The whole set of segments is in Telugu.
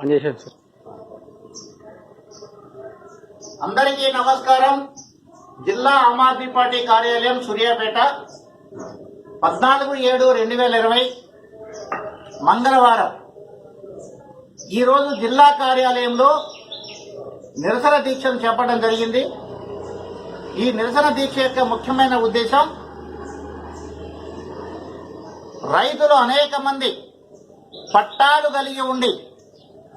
ఆన్ చేశాను సార్. అందరికీ నమస్కారం. జిల్లా ఆమ్ ఆద్మీ పార్టీ కార్యాలయం సూర్యాపేట పద్నాలుగు ఏడు రెండు వేల ఇరవై మంగళవారం. ఈరోజు జిల్లా కార్యాలయంలో నిరసన దీక్షను చేపట్టడం జరిగింది. ఈ నిరసన దీక్ష యొక్క ముఖ్యమైన ఉద్దేశం రైతులు అనేక మంది పట్టాలు కలిగి ఉండి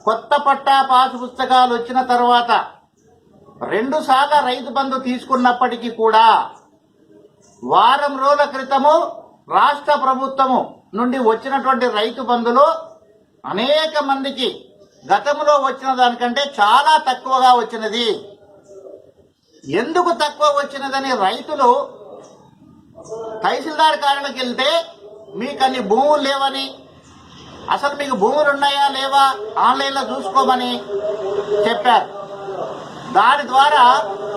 కొత్త పట్టా పాసు పుస్తకాలు వచ్చిన తర్వాత రెండు సార్ల రైతు బంధు తీసుకున్నప్పటికీ కూడా వారం రోజుల క్రితము రాష్ట్ర ప్రభుత్వము నుండి వచ్చినటువంటి రైతు బంధులు అనేక మందికి గతంలో వచ్చిన దానికంటే చాలా తక్కువగా వచ్చినది. ఎందుకు తక్కువ వచ్చినదని రైతులు తహసీల్దార్ కార్యాలకి వెళ్తే మీకు అన్ని భూములు లేవని అసలు మీకు భూములు ఉన్నాయా లేవా? ఆన్లైన్లో చూసుకోమని చెప్పారు. దాని ద్వారా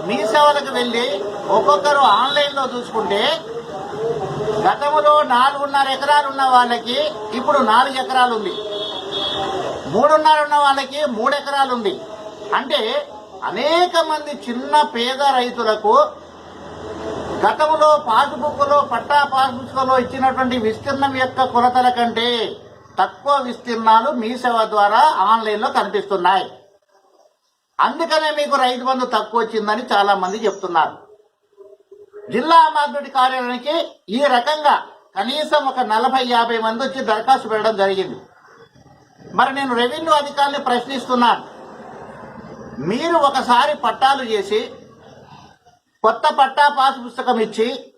మీ సేవలకు వెళ్ళి ఒక్కొక్కరు ఆన్లైన్లో చూసుకుంటే గతంలో నాలుగున్నర ఎకరాలు ఉన్న వాళ్ళకి ఇప్పుడు నాలుగు ఎకరాలు ఉంది. మూడున్నర ఉన్న వాళ్ళకి మూడు ఎకరాలు ఉంది. అంటే అనేక మంది చిన్న పేద రైతులకు గతంలో పాస్బుక్లో పట్టా పాస్బుక్లో ఇచ్చినటువంటి విస్తీర్ణం యొక్క కొలతల కంటే తక్కువ విస్తీర్ణాలు మీ సేవ ద్వారా ఆన్లైన్లో కనిపిస్తున్నాయి. అందుకనే మీకు రైతు బంధు తక్కువ వచ్చిందని చాలా మంది చెప్తున్నారు. జిల్లా అమాత్యుడి కార్యాలయానికి ఈ రకంగా కనీసం ఒక నలభై యాభై మంది వచ్చి దరఖాస్తు పెట్టడం జరిగింది. మరి నేను రెవెన్యూ అధికారిని ప్రశ్నిస్తున్నాను. మీరు ఒకసారి పట్టాలు చేసి కొత్త పట్టా పాస్ పుస్తకం ఇచ్చి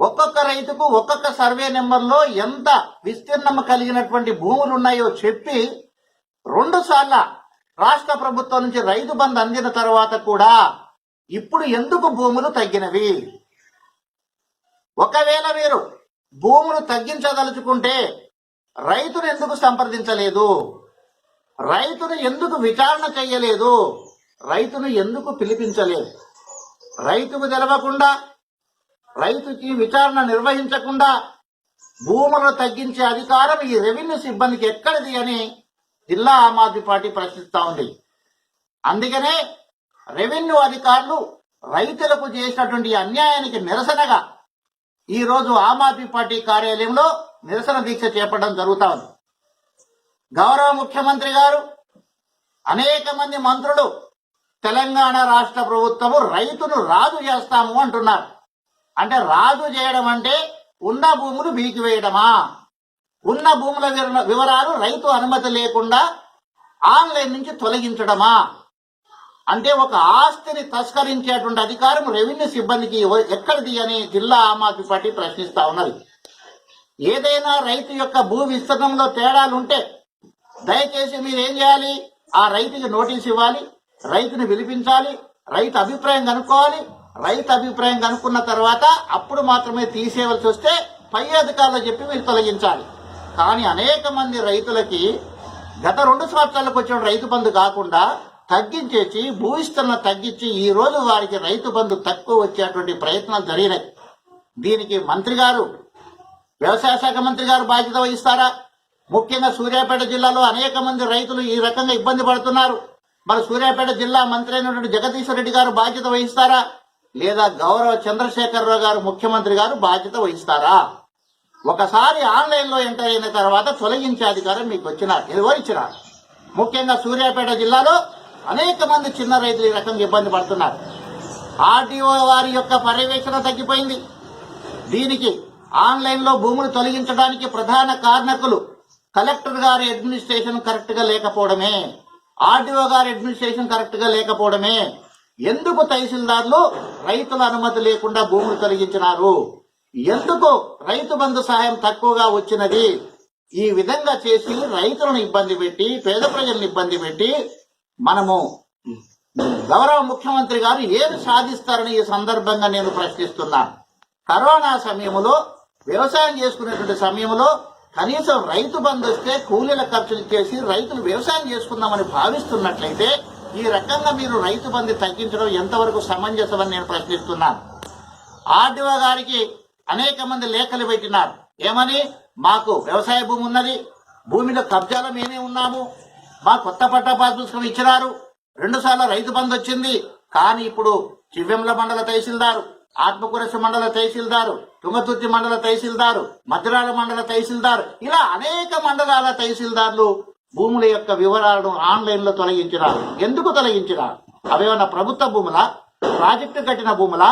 ఒక్కొక్క రైతుకు ఒక్కొక్క సర్వే నెంబర్లో ఎంత విస్తీర్ణం కలిగినటువంటి భూములు ఉన్నాయో చెప్పి రెండు సార్ల రాష్ట్ర ప్రభుత్వం నుంచి రైతు బంద్ అందిన తర్వాత కూడా ఇప్పుడు ఎందుకు భూములు తగ్గినవి? ఒకవేళ మీరు భూములు తగ్గించదలుచుకుంటే రైతును ఎందుకు సంప్రదించలేదు? రైతును ఎందుకు విచారణ చేయలేదు? రైతును ఎందుకు పిలిపించలేదు? రైతుకు తెలవకుండా రైతుకి విచారణ నిర్వహించకుండా భూములను తగ్గించే అధికారం ఈ రెవెన్యూ సిబ్బందికి ఎక్కడిది అని జిల్లా ఆమ్ ఆద్మీ పార్టీ ప్రశ్నిస్తా ఉంది. అందుకనే రెవెన్యూ అధికారులు రైతులకు చేసినటువంటి అన్యాయానికి నిరసనగా ఈ రోజు ఆమ్ ఆద్మీ పార్టీ కార్యాలయంలో నిరసన దీక్ష చేపట్టడం జరుగుతా ఉంది. గౌరవ ముఖ్యమంత్రి గారు అనేక మంది మంత్రులు తెలంగాణ రాష్ట్ర ప్రభుత్వము రైతును రాజు చేస్తాము అంటున్నారు. అంటే రాజు చేయడం అంటే ఉన్న భూములు బీకివేయడమా ఉన్న భూముల వివర- వివరాలు రైతు అనుమతి లేకుండా ఆన్లైన్ నుంచి తొలగించడమా? అంటే ఒక ఆస్తిని తస్కరించేటువంటి అధికారం రెవెన్యూ సిబ్బందికి ఎక్కడిది అని జిల్లా ఆమ్ ఆద్మీ పార్టీ ప్రశ్నిస్తా ఉన్నది. ఏదైనా రైతు యొక్క భూ విస్తీర్ణంలో తేడాలుంటే దయచేసి మీరు ఏం చేయాలి? ఆ రైతుకి నోటీస్ ఇవ్వాలి రైతుని పిలిపించాలి రైతు అభిప్రాయం కనుక్కోవాలి రైతు అభిప్రాయం కనుక్కున్న తర్వాత అప్పుడు మాత్రమే తీసేయవలసి వస్తే పై అధికారులు చెప్పి మీరు తొలగించాలి. కానీ అనేక మంది రైతులకి గత రెండు సంవత్సరాలకు వచ్చిన రైతు బంధు కాకుండా తగ్గించేసి భూవిస్తున్న తగ్గించి ఈ రోజు వారికి రైతు బంధు తక్కువ వచ్చేటువంటి ప్రయత్నాలు జరిగినాయి. దీనికి మంత్రి గారు వ్యవసాయ శాఖ మంత్రి గారు బాధ్యత వహిస్తారా? ముఖ్యంగా సూర్యాపేట జిల్లాలో అనేక మంది రైతులు ఈ రకంగా ఇబ్బంది పడుతున్నారు. మరి సూర్యాపేట జిల్లా మంత్రి అయినటువంటి జగదీశ్వర రెడ్డి గారు బాధ్యత వహిస్తారా? లేదా గౌరవ చంద్రశేఖరరావు గారు ముఖ్యమంత్రి గారు బాధ్యత వహిస్తారా? ఒకసారి ఆన్లైన్లో ఎంటర్ అయిన తర్వాత తొలగించే అధికారం మీకు వచ్చినారు ఎవరిచ్చినారు ముఖ్యంగా సూర్యాపేట జిల్లాలో అనేక మంది చిన్న రైతులు ఈ రకంగా ఇబ్బంది పడుతున్నారు. ఆర్డీఓ వారి యొక్క పర్యవేక్షణ తగ్గిపోయింది. దీనికి ఆన్లైన్లో భూములు తొలగించడానికి ప్రధాన కారణకులు కలెక్టర్ గారి అడ్మినిస్ట్రేషన్ కరెక్ట్గా లేకపోవడమే. ఆర్డీఓ గారి అడ్మినిస్ట్రేషన్ కరెక్ట్గా లేకపోవడమే. ఎందుకు తహసీల్దార్లు రైతుల అనుమతి లేకుండా భూములు తొలగించినారు? ఎందుకు రైతు బంధు సహాయం తక్కువగా వచ్చినది? ఈ విధంగా చేసి రైతులను ఇబ్బంది పెట్టి పేద ప్రజలను ఇబ్బంది పెట్టి మనము గౌరవ ముఖ్యమంత్రి గారు ఏమి సాధిస్తారని ఈ సందర్భంగా నేను ప్రశ్నిస్తున్నాను కరోనా సమయంలో వ్యవసాయం చేసుకునేటువంటి సమయంలో కనీసం రైతు బంధు వస్తే కూలీల ఖర్చులు చేసి రైతులు వ్యవసాయం చేసుకుందామని భావిస్తున్నట్లయితే ఈ రకంగా మీరు రైతు బంధు తగ్గించడం ఎంతవరకు సమంజసమని నేను ప్రశ్నిస్తున్నాను. ఆర్డీఓ గారికి అనేక మంది లేఖలు పెట్టినారు. ఏమని? మాకు వ్యవసాయ భూమి ఉన్నది భూమిలో కబ్జాలో మేమే ఉన్నాము మా కొత్త పట్టా పాస్ పుస్తకం ఇచ్చినారు రెండు సార్లు రైతు బంధు వచ్చింది కానీ ఇప్పుడు చివ్వెంల మండల తహసీల్దారు ఆత్మకూరస మండల తహసీల్దారు తుంగతుర్తి మండల తహసీల్దారు మధురాల మండల తహసీల్దారు ఇలా అనేక మండలాల తహసీల్దారులు భూముల యొక్క వివరాలను ఆన్లైన్లో తొలగించినారు. ఎందుకు తొలగించినారు? అవేమన్నా ప్రభుత్వ భూముల? ప్రాజెక్టు కట్టిన భూముల?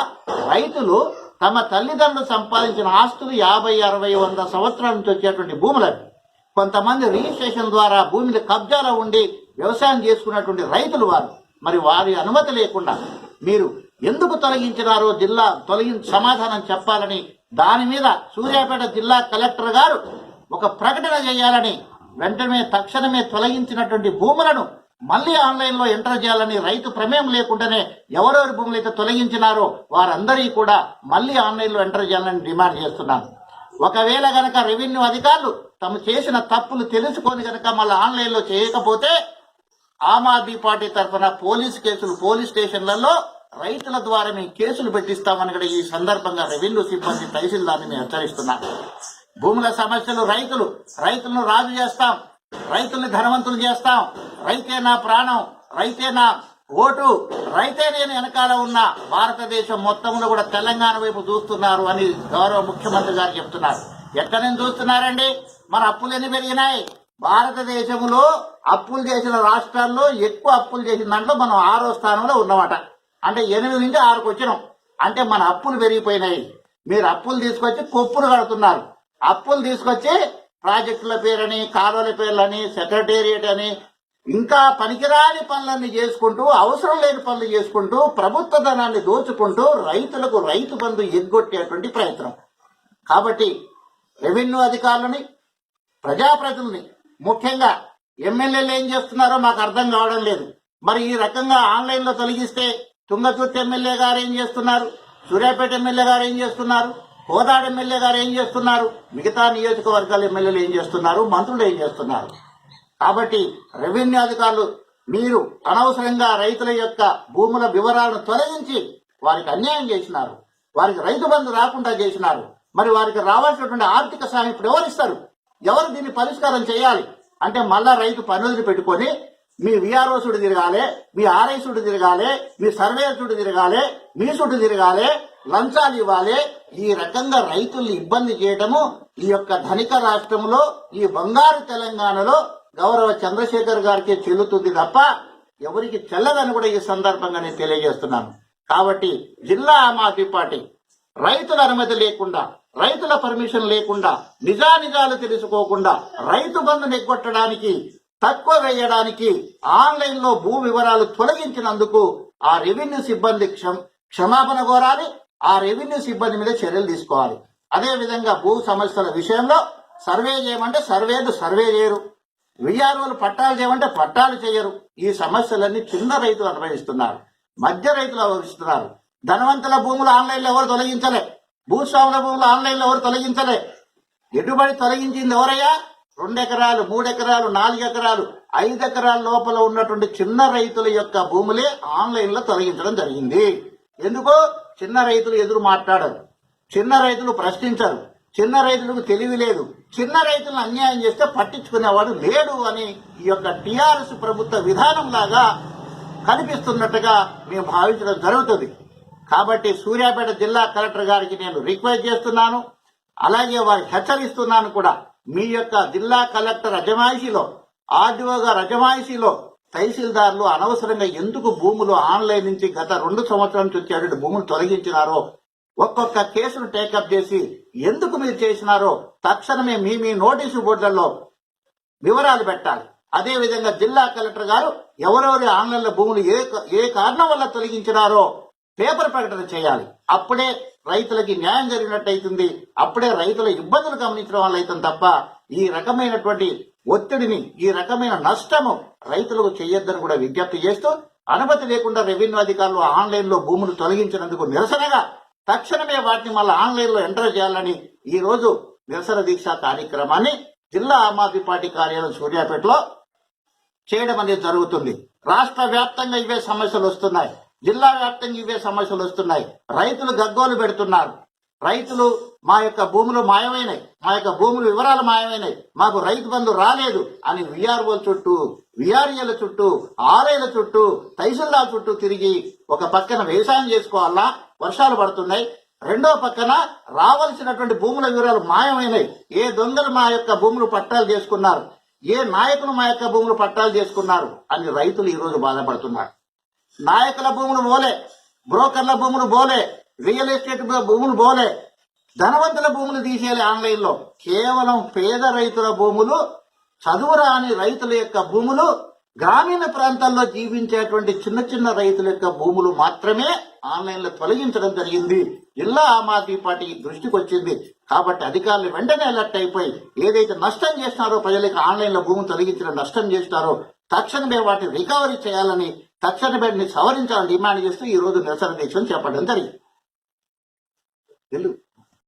రైతులు తమ తల్లిదండ్రులు సంపాదించిన ఆస్తులు యాభై అరవై వంద సంవత్సరాల నుంచి వచ్చేటువంటి భూములవి. కొంతమంది రిజిస్ట్రేషన్ ద్వారా భూమిని కబ్జాలో ఉండి వ్యవసాయం చేసుకున్నటువంటి రైతులు వారు. మరి వారి అనుమతి లేకుండా మీరు ఎందుకు తొలగించినారో జిల్లా తొలగి సమాధానం చెప్పాలని దాని మీద సూర్యాపేట జిల్లా కలెక్టర్ గారు ఒక ప్రకటన చేయాలని వెంటనే తక్షణమే తొలగించినటువంటి భూములను మళ్ళీ ఆన్లైన్లో ఎంటర్ చేయాలని రైతు ప్రమేయం లేకుండానే ఎవరెవరి భూములు అయితే తొలగించినారో వారందరి కూడా మళ్ళీ ఆన్లైన్లో ఎంటర్ చేయాలని డిమాండ్ చేస్తున్నాను. ఒకవేళ గనక రెవెన్యూ అధికారులు తమ చేసిన తప్పులు తెలుసుకొని గనక మళ్ళీ ఆన్లైన్లో చేయకపోతే ఆమ్ ఆద్మీ పార్టీ తరఫున పోలీస్ కేసులు పోలీస్ స్టేషన్లలో రైతుల ద్వారా మేము కేసులు పెట్టిస్తామని కూడా ఈ సందర్భంగా రెవెన్యూ సిబ్బంది తహసీల్దార్ని మేము హెచ్చరిస్తున్నాం భూముల సమస్యలు రైతులు రైతులను రాజు చేస్తాం రైతుల్ని ధనవంతులు చేస్తాం. రైతే నా ప్రాణం రైతే నా ఓటు రైతే నేను వెనకాల ఉన్న భారతదేశం మొత్తంలో కూడా తెలంగాణ వైపు చూస్తున్నారు అని గౌరవ ముఖ్యమంత్రి గారు చెప్తున్నారు. ఎక్కడ నుంచి చూస్తున్నారండి? మన అప్పులు ఎన్ని పెరిగినాయి? భారతదేశంలో అప్పులు చేసిన రాష్ట్రాల్లో ఎక్కువ అప్పులు చేసిన దాంట్లో మనం ఆరో స్థానంలో ఉన్నమాట. అంటే ఎనిమిది నుంచి ఆరుకు వచ్చినాం. అంటే మన అప్పులు పెరిగిపోయినాయి. మీరు అప్పులు తీసుకొచ్చి కొప్పులు కడుతున్నారు. అప్పులు తీసుకొచ్చి ప్రాజెక్టుల పేరని కాలువల పేర్లని సెక్రటేరియట్ అని ఇంకా పనికిరాని పనులన్నీ చేసుకుంటూ అవసరం లేని పనులు చేసుకుంటూ ప్రభుత్వ ధనాన్ని దోచుకుంటూ రైతులకు రైతు బంధు ఎగ్గొట్టేటువంటి ప్రయత్నం. కాబట్టి రెవెన్యూ అధికారులని ప్రజాప్రతినిధుల్ని ముఖ్యంగా ఎమ్మెల్యేలు ఏం చేస్తున్నారో మాకు అర్థం కావడం లేదు. మరి ఈ రకంగా ఆన్లైన్లో తొలగిస్తే తుంగతుర్తి ఎమ్మెల్యే గారు ఏం చేస్తున్నారు? సూర్యాపేట ఎమ్మెల్యే గారు ఏం చేస్తున్నారు? కోదాడ ఎమ్మెల్యే గారు ఏం చేస్తున్నారు? మిగతా నియోజకవర్గాల ఎమ్మెల్యేలు ఏం చేస్తున్నారు? మంత్రులు ఏం చేస్తున్నారు? కాబట్టి రెవెన్యూ అధికారులు మీరు అనవసరంగా రైతుల యొక్క భూముల వివరాలను తొలగించి వారికి అన్యాయం చేసినారు. వారికి రైతు బంధు రాకుండా చేసినారు. మరి వారికి రావాల్సినటువంటి ఆర్థిక సాయం ఇప్పుడు ఎవరిస్తారు ఎవరు దీన్ని పరిష్కారం చేయాలి? అంటే మళ్ళా రైతు పనులు పెట్టుకొని మీ విఆర్ఓ చుడు తిరగాలి మీ ఆర్ఐ చుడు తిరగాలి మీ సర్వేయర్ చుడు తిరగాలి మీ చుట్టూ తిరగాలి లంచాలు ఇవ్వాలి. ఈ రకంగా రైతుల్ని ఇబ్బంది చేయటము ఈ యొక్క ధనిక రాష్ట్రంలో ఈ బంగారు తెలంగాణలో గౌరవ చంద్రశేఖర్ గారికి చెల్లుతుంది తప్ప ఎవరికి చెల్లదని కూడా ఈ సందర్భంగా నేను తెలియజేస్తున్నాను. కాబట్టి జిల్లా ఆమ్ ఆద్మీ పార్టీ రైతుల అనుమతి లేకుండా రైతుల పర్మిషన్ లేకుండా నిజానిజాలు తెలుసుకోకుండా రైతు బంధుని ఎగ్గొట్టడానికి తక్కువ వేయడానికి ఆన్లైన్లో భూ వివరాలు తొలగించినందుకు ఆ రెవెన్యూ సిబ్బంది క్షమాపణ కోరాలి ఆ రెవెన్యూ సిబ్బంది మీద చర్యలు తీసుకోవాలి. అదే విధంగా భూ సమస్యల విషయంలో సర్వే చేయమంటే సర్వేలు సర్వే చేయరు. విఆర్ఓలు పట్టాలు చేయమంటే పట్టాలు చేయరు. ఈ సమస్యలన్నీ చిన్న రైతులు అనుభవిస్తున్నారు మధ్య రైతులు అనుభవిస్తున్నారు. ధనవంతుల భూములు ఆన్లైన్లో ఎవరు తొలగించలే? భూస్వాముల భూములు ఆన్లైన్లో ఎవరు తొలగించలే? ఎటుబడి తొలగించింది ఎవరయ్యా? రెండు ఎకరాలు మూడు ఎకరాలు నాలుగు ఎకరాలు ఐదు ఎకరాల లోపల ఉన్నటువంటి చిన్న రైతుల యొక్క భూములే ఆన్లైన్లో తొలగించడం జరిగింది. ఎందుకో చిన్న రైతులు ఎదురు మాట్లాడరు. చిన్న రైతులు ప్రశ్నించరు. చిన్న రైతులకు తెలివి లేదు. చిన్న రైతులను అన్యాయం చేస్తే పట్టించుకునేవాడు లేడు అని ఈ యొక్క టిఆర్ఎస్ ప్రభుత్వ విధానం లాగా కనిపిస్తున్నట్టుగా మేము భావించడం జరుగుతుంది. కాబట్టి సూర్యాపేట జిల్లా కలెక్టర్ గారికి నేను రిక్వెస్ట్ చేస్తున్నాను. అలాగే వారికి హెచ్చరిస్తున్నాను కూడా. మీ యొక్క జిల్లా కలెక్టర్ అజమాయిషీలో ఆర్డీఓ గారు అజమాయిషీలో తహసీల్దార్లు అనవసరంగా ఎందుకు భూములు ఆన్లైన్ నుంచి గత రెండు సంవత్సరాల నుంచి వచ్చేటువంటి భూములు తొలగించినారో ఒక్కొక్క కేసును టేకప్ చేసి ఎందుకు మీరు చేసినారో తక్షణమే మీ మీ నోటీసు బోర్డులలో వివరాలు పెట్టాలి. అదేవిధంగా జిల్లా కలెక్టర్ గారు ఎవరెవరి ఆన్లైన్ల భూములు ఏ ఏ కారణం వల్ల తొలగించినారో పేపర్ ప్రకటన చేయాలి. అప్పుడే రైతులకి న్యాయం జరిగినట్టయితుంది. అప్పుడే రైతుల ఇబ్బందులు గమనించడం వల్ల అవుతుంది తప్ప ఈ రకమైనటువంటి ఒత్తిడిని ఈ రకమైన నష్టము రైతులకు చేయొద్దని కూడా విజ్ఞప్తి చేస్తూ అనుమతి లేకుండా రెవెన్యూ అధికారులు ఆన్లైన్లో భూములు తొలగించినందుకు నిరసనగా తక్షణమే వాటిని మళ్ళీ ఆన్లైన్లో ఎంటర్ చేయాలని ఈ రోజు నిరసన దీక్ష కార్యక్రమాన్ని జిల్లా ఆమ్ ఆద్మీ పార్టీ కార్యాలయం సూర్యాపేటలో చేయడం అనేది జరుగుతుంది. రాష్ట్ర వ్యాప్తంగా ఇవే సమస్యలు వస్తున్నాయి. జిల్లా వ్యాప్తంగా ఇవే సమస్యలు వస్తున్నాయి. రైతులు గగ్గోలు పెడుతున్నారు. రైతులు మా యొక్క భూములు మాయమైనాయి. మా యొక్క భూములు వివరాలు మాయమైనాయి. మాకు రైతు బంధు రాలేదు అని విఆర్ఓల చుట్టూ విఆర్ఏల చుట్టూ ఆర్ఐల చుట్టూ తహసీల్దార్ చుట్టూ తిరిగి ఒక పక్కన వ్యవసాయం చేసుకోవాలా? వర్షాలు పడుతున్నాయి. రెండో పక్కన రావాల్సినటువంటి భూముల వివరాలు మాయమైనాయి. ఏ దొంగలు మా యొక్క భూములు పట్టాలు చేసుకున్నారు? ఏ నాయకులు మా యొక్క భూములు పట్టాలు చేసుకున్నారు? అని రైతులు ఈ రోజు బాధపడుతున్నారు. నాయకుల భూములు పోలే బ్రోకర్ల భూములు పోలే రియల్ ఎస్టేట్ భూములు పోలే ధనవంతుల భూములు తీసేయాలి ఆన్లైన్లో కేవలం పేద రైతుల భూములు చదువు రాని రైతుల యొక్క భూములు గ్రామీణ ప్రాంతాల్లో జీవించేటువంటి చిన్న చిన్న రైతుల యొక్క భూములు మాత్రమే ఆన్లైన్లో తొలగించడం జరిగింది. జిల్లా ఆమ్ ఆద్మీ పార్టీ దృష్టికి వచ్చింది. కాబట్టి అధికారులు వెంటనే అలర్ట్ అయిపోయి ఏదైతే నష్టం చేసినారో ప్రజలకు ఆన్లైన్లో తొలగించిన నష్టం చేసినారో తక్షణమే వాటిని రికవరీ చేయాలని తక్షణ బెడ్ని సవరించాలని డిమాండ్ చేస్తూ ఈ రోజు నిరసన దీక్షను చేపట్టడం జరిగింది.